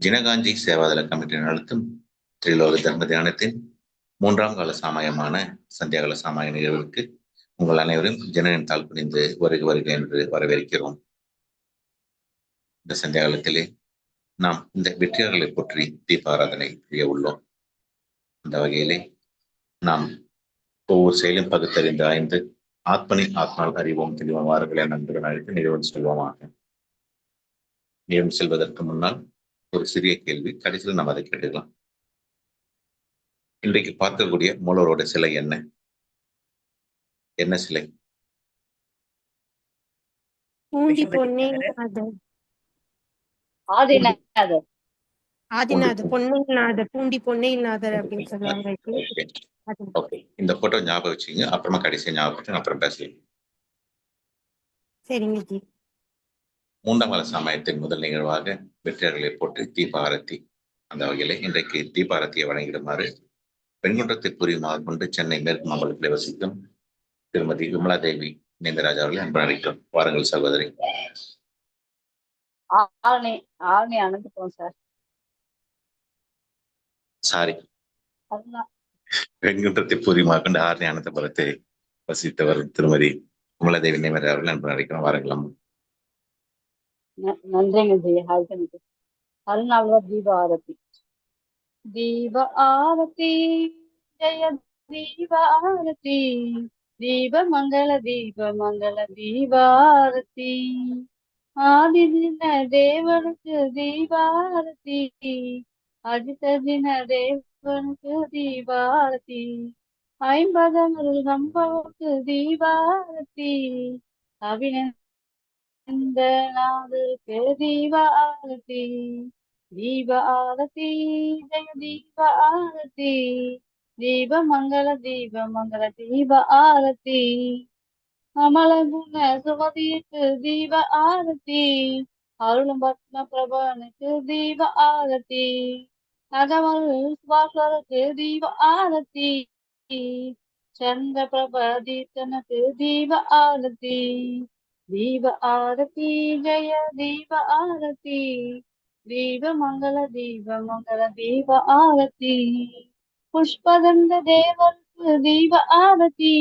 ஜினகாஞ்சி Seva Dal committee நடத்தும் திரிலோக தர்ம தியானத்தின் மூன்றாம் கால சாமாயமான சந்தியாகால சாமாய நிகழ்வுக்கு உங்கள் அனைவரும் ஜனனின் தாழ் புரிந்து வருக வருக என்று வரவேற்கிறோம். இந்த சந்தியாகாலத்திலே நாம் இந்த வெற்றியாளர்களை பற்றி தீபாராதனை செய்ய உள்ளோம். அந்த வகையிலே நாம் ஒவ்வொரு செயலும் பகுத்தறிந்து ஆய்ந்து ஆத்மனி ஆத்மால் அறிவோம் தெளிவோம். வாருங்களை நண்பர்கள் அழைத்து நிறுவனம் செல்வோமாக. நிறுவனம் செல்வதற்கு முன்னால் ஒரு சிறிய கேள்வி. கடைசியில் நம்ம அதை கேட்டுக்கலாம். இன்றைக்கு பார்க்கக்கூடிய மூலவரோட சிலை என்ன? என்ன சிலை? ஆதிநாதர் ஆதிநாதர் பொன்னைநாதர் பூண்டி பொன்னைநாதர் அப்படின்னு சொல்லுவாங்க. ஓகே இந்த போட்டோ ஞாபகம் வச்சுங்க அப்புறமா கடைசியா ஞாபகம் அப்புறம் பேசலாம். சரிங்க ஜி. மூன்றாம் கால சமயத்தின் முதல் நிகழ்வாக வெற்றியாளர்களை போட்டு தீபாரத்தி அந்த வகையில இன்றைக்கு தீபாரத்தியை வழங்கிடுமாறு பெண்குன்றத்தை புரியுமாக கொண்டு சென்னை மேற்கு மாம்பலத்தில் வசிக்கும் திருமதி விமலா தேவி நீந்தராஜ் அவர்களை அன்பு அழைக்கிறோம். வாருங்கள் சகோதரி. ஆரணி ஆரணி அனுப்பிட்டோம் சார். சாரி அதுதான் பெண்குன்றத்தை புரியுமாக கொண்டு ஆர்னி அனந்தபுரத்தை வசித்தவர் திருமதி விமலா தேவி நீந்தராஜ் அவர்களை அன்பு அழைக்கிறோம் வாருங்கள் நன்றிங்க ஜி ஹாய்க்கு அருணாவில் தீப ஆரத்தி தீப ஆரத்தி ஜெய தீப ஆரத்தி தீப மங்கள தீப மங்கள தீபாரதி ஆதி தின தேவனுக்கு தீபாரதி அஜித தின தேவனுக்கு தீபாரதி ஐம்பதங்கள் சம்பவக்கு தீபாரதி அபிநந்த இந்த நாளுக்கு தீப ஆரதி ஜெய தீபாரதி. தீப மங்கள தீப மங்கள தீப ஆரதி அமல குண சுமதிக்கு தீப ஆரதி அருளும் பத்ம பிரபனுக்கு தீப ஆரதி அகமல் சுபாஸ்வருக்கு தீப ஆரதி சந்திர பிரபதீத்தனுக்கு தீப ஆரதி தீப ஆரதி ஜெய தீப ஆரதி தீப மங்கள தீப மங்கள தீப ஆரதி புஷ்பகந்த தேவருக்கு தீப ஆரதி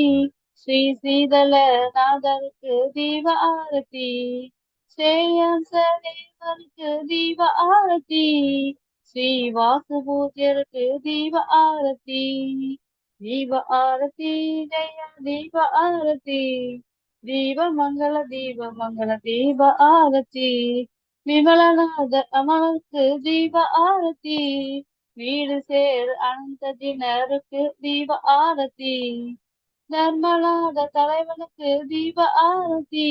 ஸ்ரீ சீதல நாதருக்கு தீப ஆரதி ஸ்ரேயச தேவருக்கு தீப ஆரதி ஸ்ரீ வாசு பூஜ்யருக்கு தீப ஆரதி தீப ஆரதி ஜெய தீப ஆரதி தீப மங்கள தீப மங்கள தீப ஆரத்தி. விமலநாத அமலுக்கு தீப ஆரத்தி. வீடு சேர் அனந்த தினருக்கு தீப ஆரத்தி. தர்மநாத தலைவனுக்கு தீப ஆரத்தி.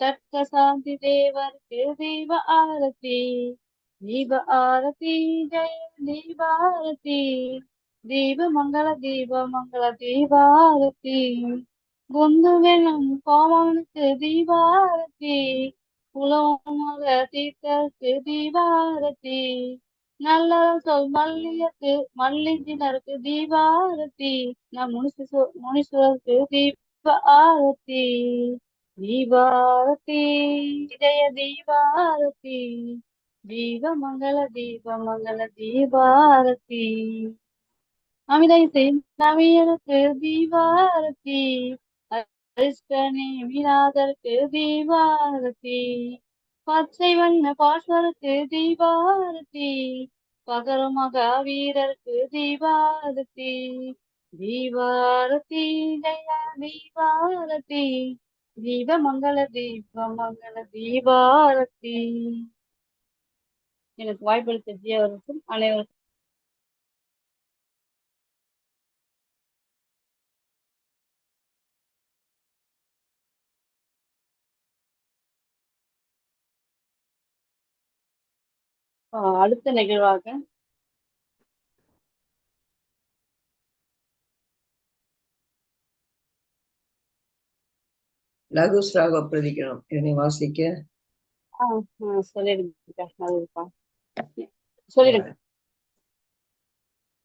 தர்க்க சாந்தி தேவருக்கு தீப ஆரத்தி. தீப ஆரத்தி ஜெய தீப ஆரத்தி தீப மங்கள தீப மங்கள தீபாரதி குந்துவெனும் கோமனுக்கு தீபாரதி உலோமக தீர்த்தருக்கு தீபாரதி நல்ல சொல் மல்லியக்கு மல்லிஞ்சினருக்கு தீபாரதி நம் முனிசு முனீஸ்வரருக்கு தீப ஆரத்தி தீபாரதி ஜெய தீபாரதி தீப மங்கள தீபாரதி அமிதை நவியனுக்கு தீபாரதி. அரிஷ்டனே விநாதருக்கு தீபாரதி. பச்சை வண்ண பாஸ்வருக்கு தீபாரதி. பகரும் மகாவீரருக்கு தீபாரதி. தீபாரதி ஜெய தீபாரதி. தீப மங்கள தீபாரதி. எனக்கு வாய்ப்பளித்த ஜி அவருக்கும் அனைவருக்கும் அடுத்த நிகழ்வாக லகு ஸ்ராக பிரதிக்கணும். இதனை வாசிக்க. சொல்லிடுங்க சொல்லிடுங்க.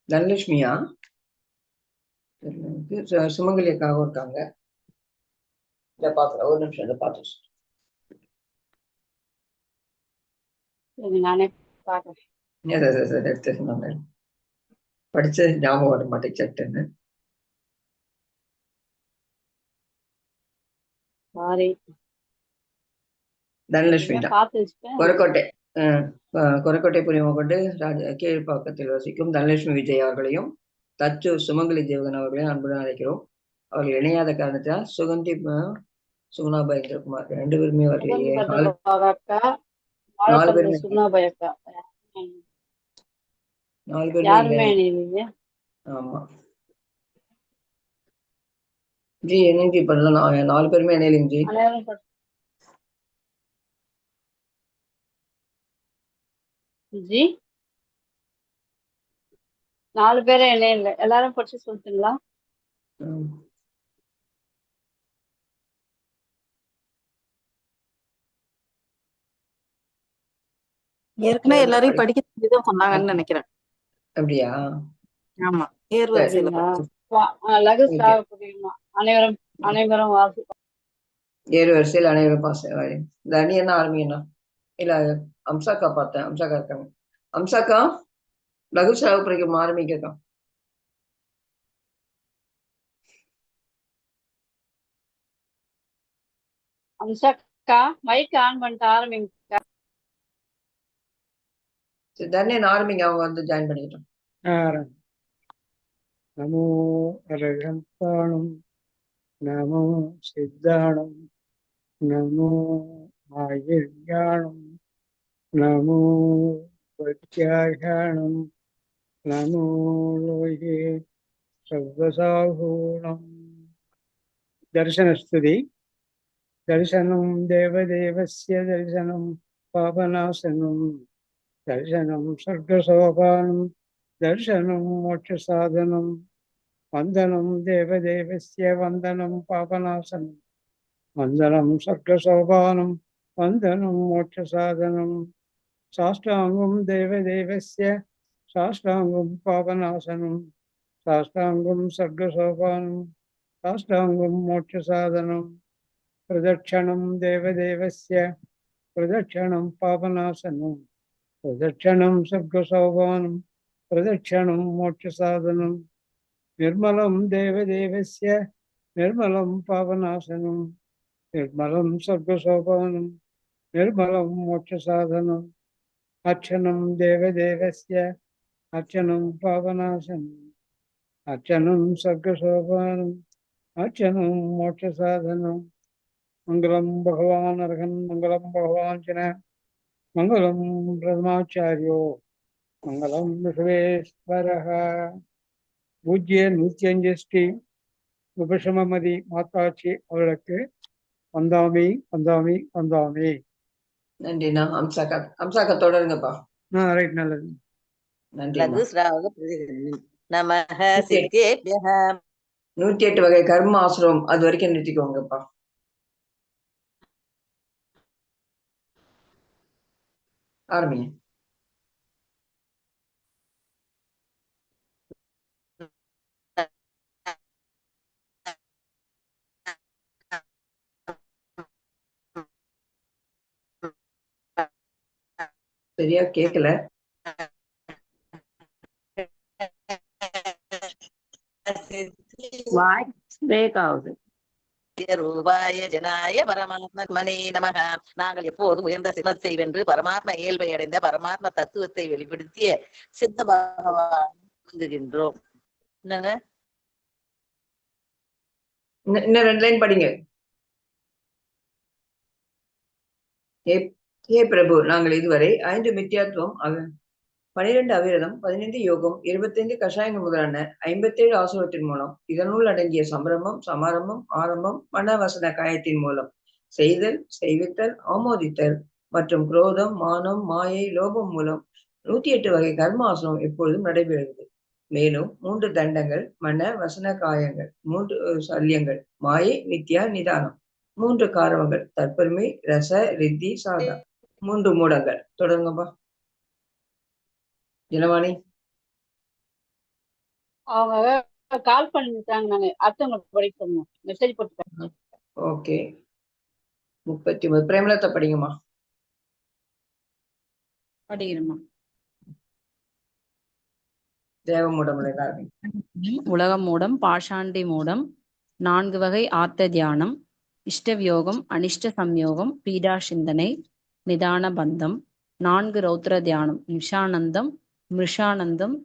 தனலட்சுமியா? சுமங்கலி அக்காவும் இருக்காங்க. இதை பாக்குறேன் ஒரு நிமிஷம் இதை பார்த்து நானே பாக்குறேன் இதை இதை- இதை எடுத்து நம்ம படிச்சு ஞாபகம் வர மாட்டேன் சட்டுன்னு. தனலட்சுமி தான் கொரக்கோட்டை கொரக்கோட்டை புரியுமா கொண்டு ராஜ கீழ்ப்பாக்கத்தில் வசிக்கும் தனலட்சுமி விஜய் அவர்களையும் தச்சு சுமங்கலி தேவகன் அவர்களையும் அன்புடன் அழைக்கிறோம். அவர்கள் இணையாத காரணத்தால் சுகந்தி அஹ், சுகுணா பயந்திரகுமார் ரெண்டு பேருமே வரலையே நாலு பேருமே. நாலு பேருமே ஆமா. ஜி என்னன்னு ஜி பண்ணலாம் நாலு பேருமே இணையலைங்க ஜி அனைவரும் படி- ஜி. நாலு பேரும் என்ன இல்லை. எல்லாரும் படிச்சு சொல்லிட்டுங்களா ம். ஏற்கனவே எல்லாரையும் படிக்க சொல்லிதான் சொன்னாங்கன்னு நினைக்கிறேன். அப்படியா? ஆமா. ஏர் வரிசையில சரிங்களா? படிச்சு. வா- ஆ, லகு சாக புரியுமா அனைவரும் அனைவரும் வாசி ஏழு வரிசையில் அனைவரும் பாஸ் அணி என்ன ஆரம்பிங்கண்ணா இல்ல அம்சாக்கா பார்த்தேன் அம்சாக்கா இருக்காங்க. அம்சாக்கா லகு சாகுபுரிக்கு ஆரம்பிக்கக்கா அம்சாக்கா மைக் ஆன் பண்ணிட்டு ஆரம்பிங்க. சரி தன்யன் ஆரம்பிங்க அவங்க வந்து ஜாயின் பண்ணிக்கிட்டோம். நமோ நமோ சித்தாணம் நமோ ஆயுர்ஞானம் नमो प्रत्याख्यानं नमो लोके शब्दसाहूणं दर्शनस्तुति दर्शनं देवदेवस्य दर्शनं पापनाशनं दर्शनं स्वर्गसोपानं दर्शनं मोक्षसाधनं वन्दनं देवदेवस्य वन्दनं पापनाशनं वन्दनं स्वर्गसोपानं वन्दनं मोक्षसाधनं साष्टाङ्गं देवदेवस्य साष्टाङ्गं पापनाशनं साष्टाङ्गं स्वर्गसोपानं साष्टाङ्गं मोक्षसाधनं प्रदक्षिणं देवदेवस्य प्रदक्षिणं पापनाशनम् प्रदक्षिणं सर्गसौभानं प्रदक्षिणं मोक्षसाधनं निर्मलं देवदेवस्य निर्मलं पावनाशनं निर्मलं सर्गसौभानं निर्मलं मोक्षसाधनम् अर्चनं देवदेवस्य अर्चनं पावनाशनम् अर्चनं सर्गसौभानम् अर्चनं मोक्षसाधनं मङ्गलं भगवान् अर्हन् मङ्गलं भगवान् च मङ्गलं பிரதமாச்சாரியோ மங்களம் விஸ்வேஸ்வரः பூஜ்ய நூத்தி அஞ்சு ஸ்ரீ உபசமமதி மாதாச்சி அவர்களுக்கு வந்தாமி வந்தாமி வந்தாமி நன்றிண்ணா. அம்சாக்கா அம்சாக்கா தொடருங்கப்பா. ரைட் நல்லது. நூத்தி எட்டு. வகை கர்ம ஆசிரம் அது வரைக்கும் நிறுத்திக்கோங்கப்பா. ஆரம்பிங்க. சரியா கேக்கல. வாய்ஸ் பிரேக் ஆகுது. ரூபாய ஜனாய பரமாத்மனே நமக. நாங்கள் எப்போதும் உயர்ந்த சிவத்தை வென்று பரமாத்ம இயல்பை அடைந்த பரமாத்ம தத்துவத்தை வெளிப்படுத்திய சித்த பகவான் என்னங்க? இன்னும் இன்னும் ரெண்டு லைன் படிங்க. ஹே பிரபு நாங்கள் இதுவரை ஐந்து மித்தியாத்துவம் பனிரெண்டு அவிரதம் பதினைந்து யோகம் இருபத்தைந்து கஷாயங்கள் முதலான ஐம்பத்தேழு ஆசுரத்தின் மூலம் இதனுள் அடங்கிய சம்பிரமம் சமாரம்பம் ஆரம்பம் மனவசன காயத்தின் மூலம் செய்தல் செய்வித்தல் ஆமோதித்தல் மற்றும் குரோதம் மானம் மாயை லோபம் மூலம் நூத்தி எட்டு வகை கர்மாசனம் எப்பொழுதும் நடைபெறுகிறது. மேலும் மூன்று தண்டங்கள் மன வசன காயங்கள் மூன்று சல்யங்கள் மாயை நித்யா நிதானம் மூன்று காரவங்கள் தற்பெருமை ரச ரித்தி சாதா. மூன்று மூடங்கள். தொடருங்கப்பா. இளவாணி. அவங்க கால் பண்ணிட்டாங்க நாங்க அடுத்தவங்களுக்கு படிக்க சொன்னோம் மெசேஜ் போட்டுட்டாங்க. ஓகே. முப்பத்தி ஒன்பது பிரேமலதா படிங்கம்மா. படிக்கிறோமா தேவமூடமுள்ள எல்லாருமே. உலகம் மூடம் பாஷாண்டி மூடம் நான்கு வகை ஆர்த்த தியானம் இஷ்டவியோகம் அனிஷ்ட சம்யோகம் பீடா சிந்தனை நிதான பந்தம் நான்கு ரௌத்ர தியானம் நிஷானந்தம் மிருஷானந்தம்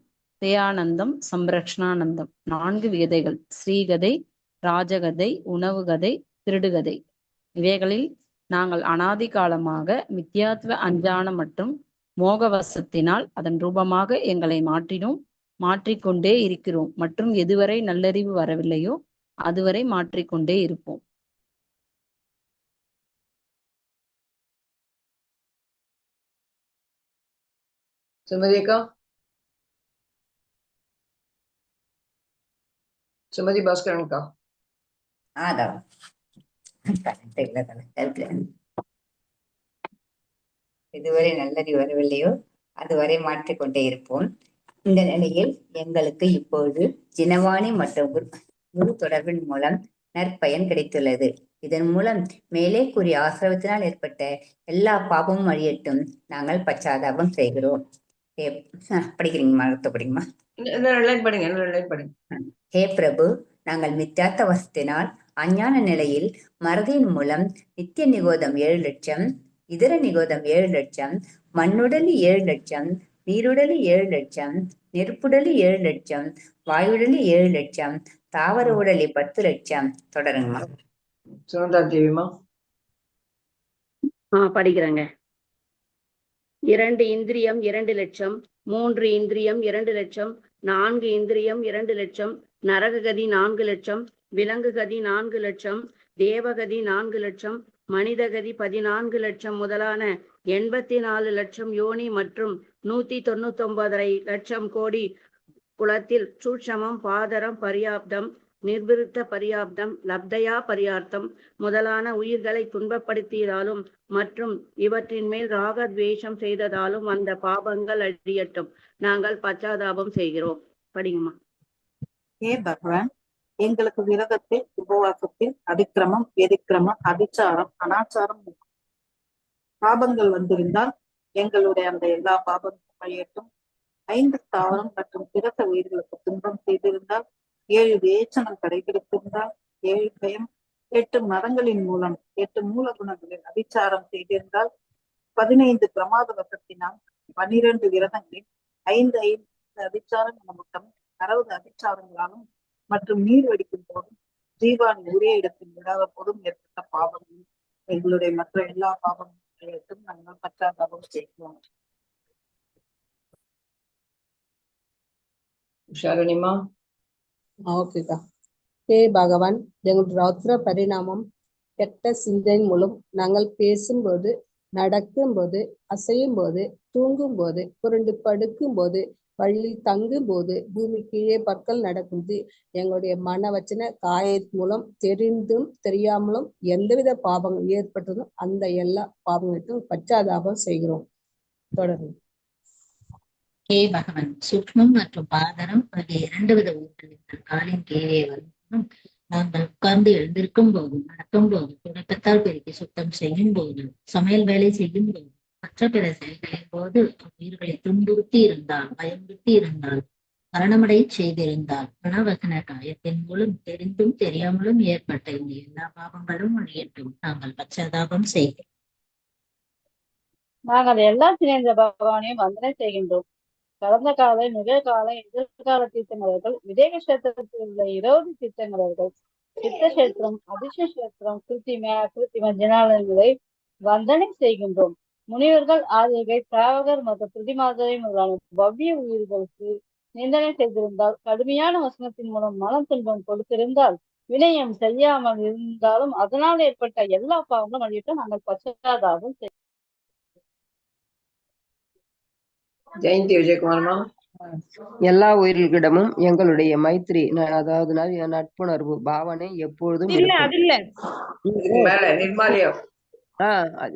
தேயானந்தம் சம்ரக்ஷணானந்தம். நான்கு விகதைகள் ஸ்ரீகதை ராஜகதை உணவு கதை திருடுகதை. இவைகளில் நாங்கள் அனாதி காலமாக மித்யாத்வ அஞ்சானம் மற்றும் மோகவசத்தினால் அதன் ரூபமாக எங்களை மாற்றினோம் மாற்றிக்கொண்டே இருக்கிறோம். மற்றும் எதுவரை நல்லறிவு வரவில்லையோ அதுவரை மாற்றிக்கொண்டே இருப்போம். சுமதிக்கா சுமதி பாஸ்கரன்கா இதுவரை நல்லறிவு வரவில்லையோ அதுவரை மாற்றிக்கொண்டே இருப்போம். இந்த நிலையில் எங்களுக்கு இப்போது ஜினவாணி மற்றும் குரு தொடர்பின் மூலம் நற்பயன் கிடைத்துள்ளது. இதன் மூலம் மேலே கூறிய ஆசிரவத்தினால் ஏற்பட்ட எல்லா பாபமும் அழியட்டும் நாங்கள் பச்சாதாபம் செய்கிறோம். படிக்கிறீங்கம்மா அடுத்து படிங்கம்மா. ஹே பிரபு நாங்கள் மித்யாத்த வசத்தினால் அஞ்ஞான நிலையில் மறதியின் மூலம் நித்திய நிகோதம் ஏழு லட்சம் இதர நிகோதம் ஏழு லட்சம் மண்ணுடலி ஏழு லட்சம் நீருடலி ஏழு லட்சம் நெருப்புடலி ஏழு லட்சம் வாயுடலி ஏழு லட்சம் தாவர உடலி பத்து லட்சம். தொடருங்கம்மா. சுனந்தா தேவிமா ஆ படிக்கிறேங்க. இரண்டு இந்திரியம் இரண்டு லட்சம் மூன்று இந்திரியம் இரண்டு லட்சம் நான்கு இந்திரியம் இரண்டு லட்சம் நரககதி நான்கு லட்சம் விலங்கு கதி நான்கு லட்சம் தேவகதி நான்கு லட்சம் மனிதகதி பதினான்கு லட்சம் முதலான எண்பத்தி நாலு லட்சம் யோனி மற்றும் நூத்தி தொண்ணூத்தி ஒன்பதரை லட்சம் கோடி குளத்தில் சூட்சமம் பாதரம் பரியாப்தம் நிர்விருத்த பரியாப்தம் லப்தயா பரியார்த்தம் முதலான உயிர்களை துன்பப்படுத்தியதாலும் மற்றும் இவற்றின் மேல் ராக துவேஷம் செய்ததாலும் அந்த பாபங்கள் அழியட்டும். நாங்கள் பச்சாதாபம் செய்கிறோம். படிங்கம்மா. ஏ பகவான் எங்களுக்கு விரதத்தில் உபவாசத்தில் அதிக்கிரமம் எதிக்கிரமம் அதிச்சாரம் அனாச்சாரம் பாபங்கள் வந்திருந்தால் எங்களுடைய அந்த எல்லா பாபங்களும் அழியட்டும். ஐந்து தாவரம் மற்றும் பிறத்த உயிர்களுக்கு துன்பம் செய்திருந்தால் ஏழு வேச்சனம் கடைபிடித்திருந்தால் ஏழு பயம் எட்டு மதங்களின் மூலம் எட்டு மூல குணங்களில் அபிச்சாரம் செய்திருந்தால் பதினைந்து பிரமாத வசத்தினால் பனிரெண்டு விரதங்களில் ஐந்து ஐந்து அதிச்சாரம் மட்டும் அறுபது அபிச்சாரங்களாலும் மற்றும் நீர் வெடிக்கும் போதும் ஜீவான் ஒரே இடத்தில் விடாத போதும் ஏற்பட்ட பாவங்கள். எங்களுடைய மற்ற எல்லா பாவங்களுக்கும் நாங்கள் பச்சாதாபம் செய்கிறோம். உஷாரணிமா ஓகேக்கா ஹே பகவான் எங்களுடைய ரௌத்ர பரிணாமம் கெட்ட சிந்தனை மூலம் நாங்கள் பேசும்போது நடக்கும்போது அசையும் போது தூங்கும் போது புரண்டு படுக்கும் போது வழியில் தங்கும் போது பூமி கீழே பற்கள் நடக்கும்போது எங்களுடைய மன வச்சன காய மூலம் தெரிந்தும் தெரியாமலும் எந்தவித பாவங்கள் ஏற்பட்டதும் அந்த எல்லா பாவங்களுக்கும் பச்சாதாபம் செய்கிறோம். தொடரும் ஹே பகவன் சூக்மம் மற்றும் பாதரம் ஆகிய இரண்டு வித ஊட்டங்கள் காலின் கீழே வரும் நாங்கள் உட்கார்ந்து எழுந்திருக்கும் போதும் நடக்கும் போது துடைப்பத்தால் பெருக்கி சுத்தம் செய்யும் போது சமையல் வேலை செய்யும் போது மற்ற பிற செயல்களின் போது உயிர்களை துன்புறுத்தி இருந்தால் பயமுறுத்தி இருந்தால் மரணமடை செய்திருந்தால் மனவசன காயத்தின் மூலம் தெரிந்தும் தெரியாமலும் ஏற்பட்ட இந்த எல்லா பாவங்களும் ஒழியட்டும் நாங்கள் பச்சாதாபம் செய்கிறோம். நாங்கள் எல்லா சிறந்த பகவானையும் வந்தனை செய்கின்றோம். கடந்த கால நிகழ்கால எதிர்கால தீர்த்தங்கர்கள் விஜய கஷேத்திரத்தில் உள்ள இருபது தீர்த்தங்கர்கள் சித்த கஷேத்திரம் அதிர்ஷ்ட கஷேத்திரம் கிருத்திம கிருத்திம ஜனாலயங்களை வந்தனை செய்கின்றோம். முனிவர்கள் ஆதிகை திராவகர் மற்றும் பிரதிமாதரை முதலான பவ்ய உயிர்களுக்கு நிந்தனை செய்திருந்தால் கடுமையான வசனத்தின் மூலம் மனம் துன்பம் கொடுத்திருந்தால் வினயம் செய்யாமல் இருந்தாலும் அதனால் ஏற்பட்ட எல்லா பாவங்களும் அழிவிட்டு நாங்கள் பச்சாதாபம் செய்யும் ஜெயந்தி விஜயகுமார்மா எல்லா உயிர்களிடமும் எங்களுடைய மைத்ரி ந- அதாவது நட்புணர்வு பாவனை எப்பொழுதும்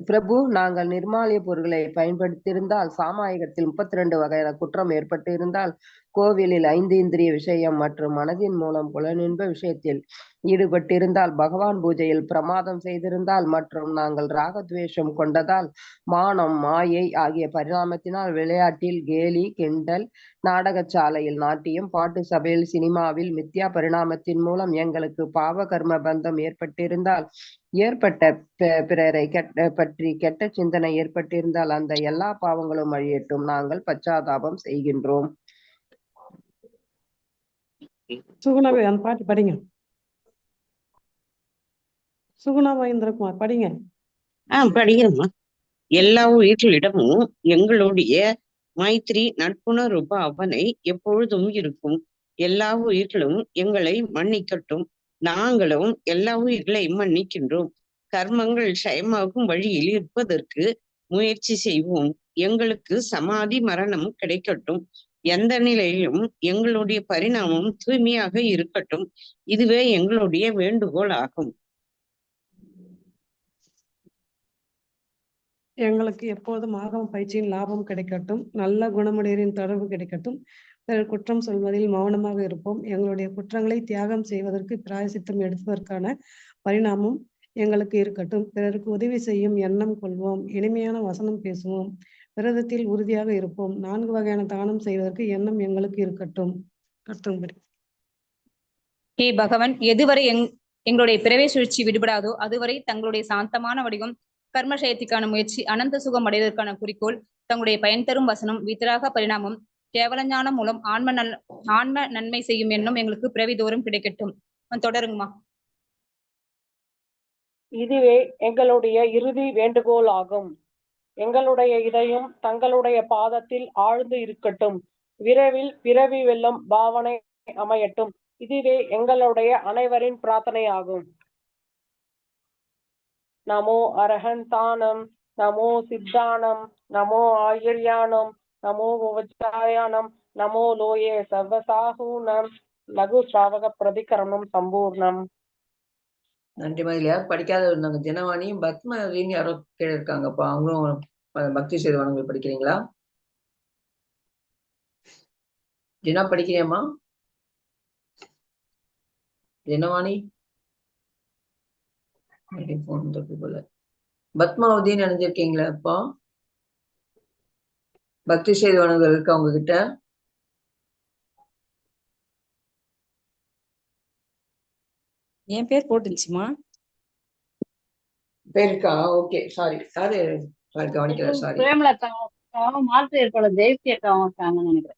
பிரபு நாங்கள் நிர்மாலிய பொருட்களை பயன்படுத்தியிருந்தால் சாமாயகத்தில் முப்பத்தி ரெண்டு வகையான குற்றம் ஏற்பட்டு இருந்தால் கோவிலில் ஐந்து இந்திரிய விஷயம் மற்றும் மனதின் மூலம் புலனின்ப விஷயத்தில் ஈடுபட்டிருந்தால் பகவான் பூஜையில் பிரமாதம் செய்திருந்தால் மற்றும் நாங்கள் ராகத்வேஷம் கொண்டதால் மானம் மாயை ஆகிய பரிணாமத்தினால் விளையாட்டில் கேலி கிண்டல் நாடகச்சாலையில் நாட்டியம் பாட்டு சபையில் சினிமாவில் மித்யா பரிணாமத்தின் மூலம் எங்களுக்கு பாவ கர்ம பந்தம் ஏற்பட்டிருந்தால் ஏற்பட்ட பிறரை கெட்ட பற்றி கெட்ட சிந்தனை ஏற்பட்டிருந்தால் அந்த எல்லா பாவங்களும் அழியட்டும். நாங்கள் பச்சாதாபம் செய்கின்றோம். சுகுணாவை அந்த பாட்டு படிங்க. சுகுணா மகேந்திரகுமார் படிங்க. ஆ படிக்கிறோமா எல்லா உயிர்களிடமும் எங்களுடைய மைத்ரி நட்புணர்வு அவனை எப்பொழுதும் இருக்கும். எல்லா உயிர்களும் எங்களை மன்னிக்கட்டும். நாங்களும் எல்லா உயிர்களையும் மன்னிக்கின்றோம். கர்மங்கள் க்ஷயமாகும் வழியில் இருப்பதற்கு முயற்சி செய்வோம். எங்களுக்கு சமாதி மரணம் கிடைக்கட்டும். எந்த நிலையிலும் எங்களுடைய பரிணாமம் தூய்மையாக இருக்கட்டும். இதுவே எங்களுடைய வேண்டுகோள் ஆகும். எங்களுக்கு எப்போதும் ஆகம பயிற்சியின் லாபம் கிடைக்கட்டும். நல்ல குணமுடையரின் தொடர்பு கிடைக்கட்டும். பிறர் குற்றம் சொல்வதில் மௌனமாக இருப்போம். எங்களுடைய குற்றங்களை தியாகம் செய்வதற்கு பிராயசித்தம் எடுப்பதற்கான பரிணாமம் எங்களுக்கு இருக்கட்டும். பிறருக்கு உதவி செய்யும் எண்ணம் கொள்வோம். இனிமையான வசனம் பேசுவோம். விரதத்தில் உறுதியாக இருப்போம். நான்கு வகையான தானம் செய்வதற்கு எண்ணம் எங்களுக்கு இருக்கட்டும். கட்டும்படி ஹே பகவன் எதுவரை எங் எங்களுடைய பிறவை சுழற்சி விடுபடாதோ அதுவரை தங்களுடைய சாந்தமான வடிவம் கர்மசயத்திற்கான முயற்சி அனந்த சுகம் அடைவதற்கான குறிக்கோள் தங்களுடைய பயன் தரும் வசனம் வித்தராக பரிணாமம் கேவல ஞானம் மூலம் ஆன்ம நல் ஆன்ம நன்மை செய்யும் எண்ணம் எங்களுக்கு பிறவி தோறும் கிடைக்கட்டும் தொடருங்கம்மா. இதுவே எங்களுடைய இறுதி வேண்டுகோள் ஆகும் எங்களுடைய இதயம் தங்களுடைய பாதத்தில் ஆழ்ந்து இருக்கட்டும். விரைவில் பிறவி வெல்லும் பாவனை அமையட்டும். இதுவே எங்களுடைய அனைவரின் பிரார்த்தனை ஆகும் நமோ அரஹந்தானம் நமோ சித்தானம் நமோ ஆயுர்யானம் நமோ உபச்சாயானம் நமோ லோயே சர்வசாகூனம் லகு ஸ்ராவக பிரதிகரணம் சம்பூர்ணம். நன்றி மாதிரி படிக்காத இருந்தாங்க தினவாணியும் பத்மவதின்னு யாரோ கேட்டிருக்காங்கப்பா. அவங்களும் பக்தி சேதுவானங்கள் படிக்கிறீங்களா? தினா படிக்கிறியாம்மா? தினவாணி போன் தப்பு போல. பத்மாவதின்னு நினைஞ்சிருக்கீங்களா அப்பா? பக்தி சேதுவானங்கள் இருக்கா உங்ககிட்ட? என் பேர் போட்டுச்சுமா பேர் இருக்கா? ஓகே சாரி சாரி கவனிக்கல சாரி பிரேமலதாவும் மாற்று ஏற்பாடு தேசிய இருக்காங்கன்னு நினைக்கிறேன்.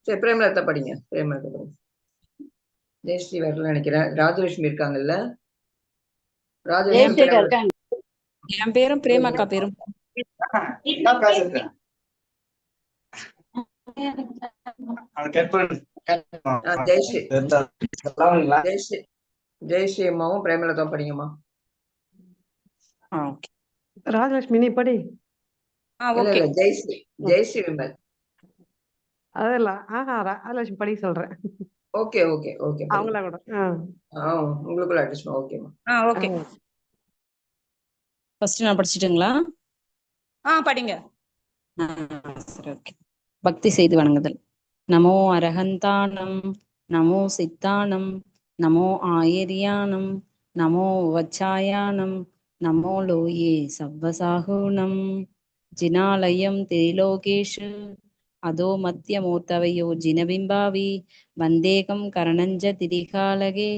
சரி பிரேமலதா படிங்க பிரேமலதா படிங்க. ஜெயஸ்ரீ வரல நினைக்கிறேன். ராஜலட்சுமி இருக்காங்கல்ல? ராஜலட்சுமி பிரேமலதா. என் பேரும் பிரேமாக்கா பேரும். ஆ, ஜெயஸ்ரீ. ஜெயஸ்ரீ அம்மாவும் பிரேமலதா படிங்கம்மா. ராஜலட்சுமி நீ படி. ஜெயஸ்ரீ ஜெயஸ்ரீ விமல். அதெல்லாம் ஆஹா ராஜலட்சுமி படி சொல்றேன். ஓகே ஓகே ஓகே அவங்கள கூட ஆ. ஆ உங்களுக்குள்ள அட்ஜஸ்ட் ஓகேம்மா. ஆ ஓகே. ஃபர்ஸ்ட் நான் படிச்சிட்டுங்களா? ஆ படிங்க. சரி ஓகே. பக்தி செய்து வணங்குதல். நமோ அரஹந்தானம் நமோ சித்தானம் நமோ ஆயரியானம் நமோ வச்சாயானம் नमो लोये सव्वसाहूणं जिनालयं त्रिलोकेषु अधो मत्यमूर्तवयो जिनबिम्बावि वन्देकं कर्णञ्ज तिरिकालगे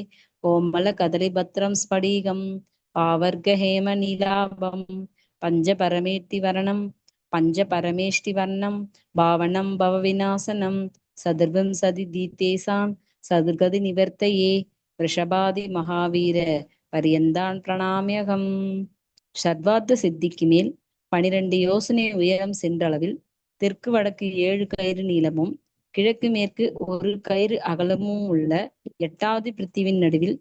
कोमलकदलिभद्रं स्फटिकं पावर्गहेमनीलाभं पञ्चपरमेष्टिवर्णं पञ्चपरमेष्टिवर्णं भावनं भवविनाशनं सदर्भं सदि दीतेसां सदुर्गतिनिवर्तये वृषभादिमहावीर பரியந்தான் பிரணாமியகம். ஷட்வார்த்த சித்திக்கு மேல் பனிரெண்டு யோசனை உயரம் சென்றளவில் தெற்கு வடக்கு ஏழு கயிறு நீளமும் கிழக்கு மேற்கு ஒரு கயிறு அகலமும் உள்ள எட்டாவது பிருத்திவின் நடுவில்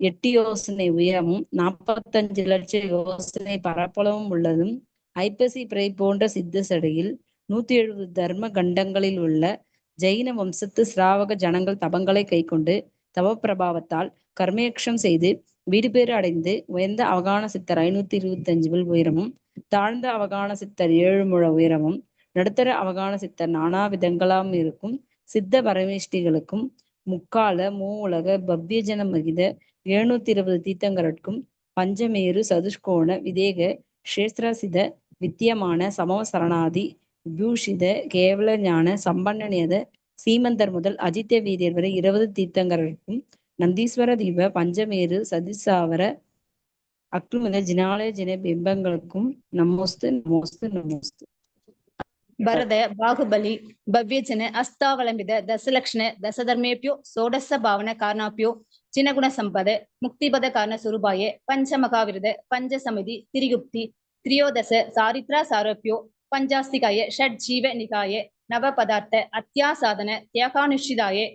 எட்டு யோசனை உயரமும் நாற்பத்தஞ்சு லட்சம் யோசனை பரப்பளவும் உள்ளதும் ஐப்பசி பிறை போன்ற சித்த சடையில் நூத்தி எழுபது தர்ம கண்டங்களில் உள்ள ஜெயின வம்சத்து சிராவக ஜனங்கள் தபங்களை கைக்கொண்டு தவ பிரபாவத்தால் கர்மயக்ஷம் செய்து வீடு பேறு அடைந்து உயர்ந்த அவகான சித்தர் ஐநூத்தி இருபத்தி அஞ்சு வில் உயரமும் தாழ்ந்த அவகான சித்தர் ஏழு முழ உயரமும் நடுத்தர அவகான சித்தர் நானா விதங்களாம் இருக்கும். சித்த பரமேஷ்டிகளுக்கும் முக்கால மூவுலக பவ்யஜன மகித எழுநூத்தி இருபது தீர்த்தங்கரட்கும் பஞ்சமேரு சதுஷ்கோண விதேக க்ஷேத்ரசித வித்தியமான சமவ சரணாதி விபூஷித கேவல ஞான சம்பன்னனியத சீமந்தர் முதல் அஜித்ய வீரியர் வரை இருபது தீர்த்தங்கரட்கும் ನಂದೀಶ್ವರ ದೀಪ ಪಂಚಮೇರು ಸದಿಸಾವರ ಅಕ್ರಮದ ಜಿನಾಲಯ ಜನ ಬಿಂಬಂಗಳಕ್ಕೂ ನಮೋಸ್ತು ನಮೋಸ್ತು ನಮೋಸ್ತು ಭರದ ಬಾಹುಬಲಿ ಭವ್ಯಜನ ಅಸ್ತಾವಲಂಬಿತ ದಸಲಕ್ಷಣ ದಸಧರ್ಮೇಭ್ಯೋ ಷೋಡಶ ಭಾವನ ಕಾರಣಾಭ್ಯೋ ಚಿನಗುಣ ಸಂಪದೆ ಮುಕ್ತಿಪದ ಕಾರಣ ಸ್ವರೂಪಾಯೆ ಪಂಚಮಕಾವಿರದ ಪಂಚಸಮಿತಿ ತಿರಿಗುಪ್ತಿ ತ್ರಿಯೋದಶ ಸಾರಿತ್ರ ಸಾರೋಪ್ಯೋ ಪಂಚಾಸ್ತಿಕಾಯೆ ಷಡ್ ಜೀವ ನಿಕಾಯೆ ನವ ಪದಾರ್ಥ ಅತ್ಯಾಸಾಧನ ತ್ಯಾಗಾನುಷ್ಠಿದಾಯೆ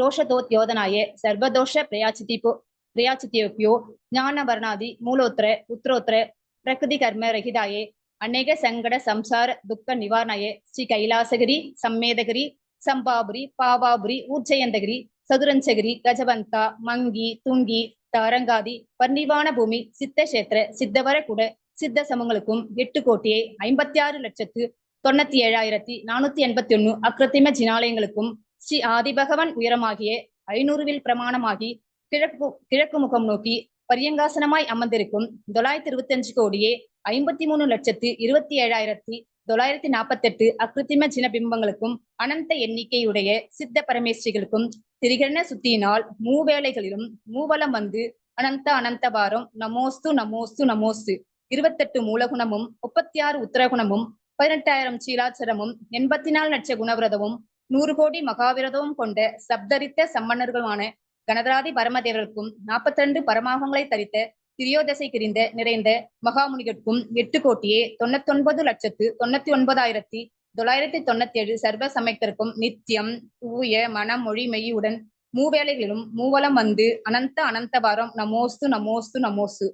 क्लोशतोद्योधनाय सर्वदोषप्रयाचितिपो प्रयाचित्यभ्यो ज्ञानवर्णादि मूलोत्र उत्तरोत्र प्रकृतिकर्मरहिताय அநேக சங்கட சம்சார துக்க நிவாரணாய ஸ்ரீ கைலாசகிரி சம்மேதகிரி சம்பாபுரி பாவாபுரி ஊர்ஜயந்தகிரி சதுரஞ்சகிரி கஜவந்தா மங்கி துங்கி தாரங்காதி பர்ணிவான பூமி சித்த கஷேத்திர சித்தவர கூட சித்த சமங்களுக்கும் எட்டு கோட்டியே ஐம்பத்தி ஆறு லட்சத்து தொண்ணூத்தி ஏழாயிரத்தி நானூத்தி எண்பத்தி ஒன்னு அக்ரத்திம ஜினாலயங்களுக்கும் ஸ்ரீ ஆதிபகவன் உயரமாகிய ஐநூறுவில் பிரமாணமாகி கிழக்கு கிழக்கு முகம் நோக்கி பரியங்காசனமாய் அமர்ந்திருக்கும் தொள்ளாயிரத்தி இருபத்தி அஞ்சு கோடியே ஐம்பத்தி மூணு லட்சத்து இருபத்தி ஏழாயிரத்தி தொள்ளாயிரத்தி நாற்பத்தி எட்டு அக்ருத்திம ஜின பிம்பங்களுக்கும் அனந்த எண்ணிக்கையுடைய சித்த பரமேஸ்ரீகளுக்கும் திரிகரண சுத்தியினால் மூவேளைகளிலும் மூவலம் வந்து அனந்த அனந்த வாரம் நமோஸ்து நமோஸ்து நமோஸ்து. இருபத்தெட்டு மூலகுணமும் முப்பத்தி ஆறு உத்தரகுணமும் பதினெட்டாயிரம் சீலாச்சரமும் எண்பத்தி நாலு லட்ச குணவிரதமும் நூறு கோடி மகாவிரதமும் கொண்ட சப்தரித்த சம்மன்னர்களுமான கணதராதி பரமதேவருக்கும் நாற்பத்தி ரெண்டு பரமாகங்களை தரித்த திரியோதசை கிரிந்த நிறைந்த மகாமுனிகட்கும் எட்டு கோட்டியே தொண்ணூத்தி ஒன்பது லட்சத்து தொண்ணூத்தி ஒன்பதாயிரத்தி தொள்ளாயிரத்தி தொண்ணூத்தி ஏழு சர்வ சமயத்திற்கும் நித்தியம் தூய மனம் மொழி மெய்யுடன் மூவேளைகளிலும் மூவலம் வந்து அனந்த அனந்தபாரம் நமோஸ்து நமோஸ்து நமோசு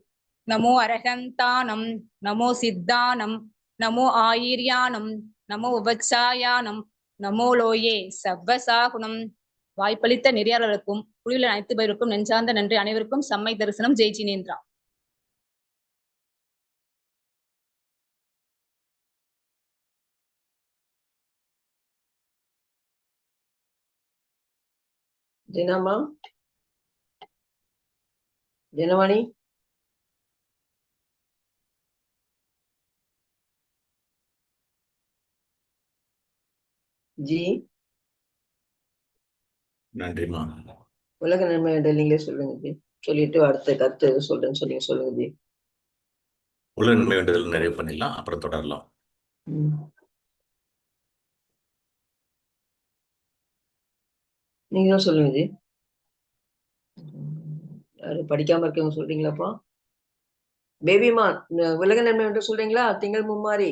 நமோ அரகந்தானம் நமோ சித்தானம் நமோ ஆயிர்யானம் நமோ உபச்சாயானம் நமோலோயே சவ்வசாகுணம் வாய்ப்பளித்த நெறியாளர்களுக்கும் குழுவில் அனைத்து பேருக்கும் நெஞ்சார்ந்த நன்றி. அனைவருக்கும் செம்மை தரிசனம். ஜெய் ஜினேந்திரா. தினமா தினமணி ஜி. நன்றிம்மா. உலக நன்மை நீங்களே சொல்லுங்க ஜி. சொல்லிட்டு அடுத்த கருத்து எது சொல்றேன்னு சொல்லுங்க சொல்லுங்க ஜி. உலக நன்மை வேண்டுதல் நிறைவு பண்ணிடலாம் அப்புறம் தொடரலாம். ம். நீங்க தான் சொல்லுங்க ஜி. யாரு படிக்காம இருக்கவங்க சொல்றீங்களாப்பா பேபிமா உலக நன்மை என்று சொல்றீங்களா? திங்கள் மும்மாரி.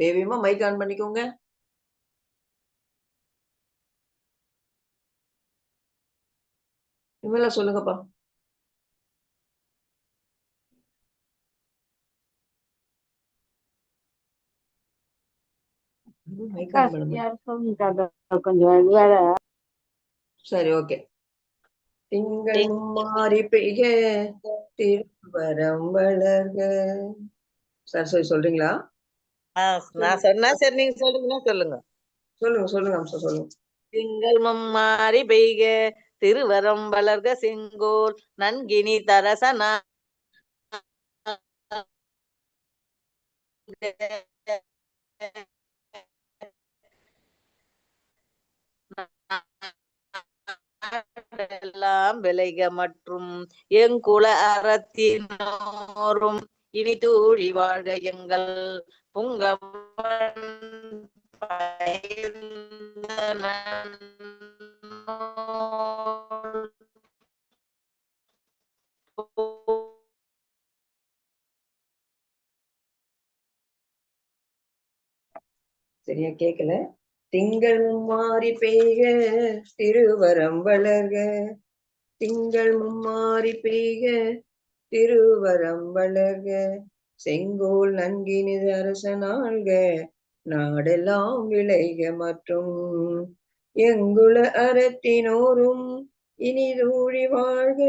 பேபிமா மைக் ஆன் பண்ணிக்கோங்க. இனிமேல சொல்லுங்கப்பா. சரி ஓகே திங்கள் மும்மாரி பெய்க திருவரம் வளர்க. சரஸ்வதி சொல்றீங்களா? நான் சொன்னா சரி நீங்க சொல்லுங்கன்னா சொல்லுங்க. சொல்லுங்க சொல்லுங்க சொல்லுங்க. திங்கள் மம்மாரி பெய்க திருவரம் வளர்க செங்கோல் நன்கினி தரசனா எல்லாம் விளைக மற்றும் எங்குல அறத்தினோரும் இனி தூழி வாழ்க எங்கள் புங்கவன் சரியா கேக்கல? திங்கள் மும்மாரி பெய்க திருவரம் வளர்க. திங்கள் மும்மாரி பெய்க திருவரம் வளர்க. செங்கோல் நன்கினிது அரசனாள்க நாடெல்லாம் விளைக மற்றும் எங்குள அறத்தினோரும் இனிதூழி வாழ்க.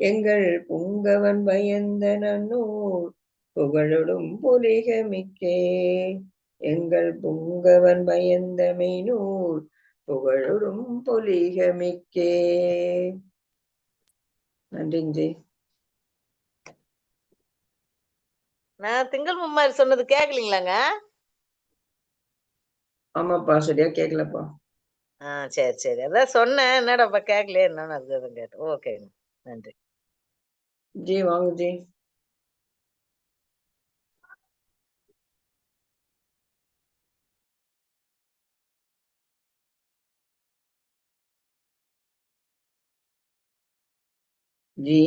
எங்கள் புங்கவன் பயந்த நன்னூர் புகழொடும் பொலிக மிக்கே. எங்கள் புங்கவன் பயந்த மெய்நூல் பொலிக மிக்கே. நன்றிங்க ஜி நான் திங்கள் மும்மாரி சொன்னது கேக்கலீங்களாங்க? ஆமாப்பா சரியா கேட்கலப்பா ஆ சரி சரி. அதான் சொன்னேன். என்னடாப்பா கேட்கலையே என்னன்னு அதுதான் கேட்டேன். ஓகேங்க நன்றி. ஜி வாங்க ஜி. ஜி?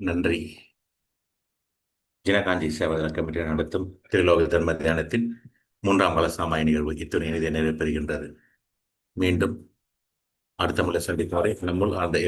நன்றி. ஜினகாந்தி சேவகர் கமிட்டி நடத்தும் திருலோக தர்ம தியானத்தின் மூன்றாம் கால சாமாய நிகழ்வு இத்துணை நிறைவு பெறுகின்றது. மீண்டும் அடுத்த முறை சந்திக்கும் வரை நம்முள் அந்த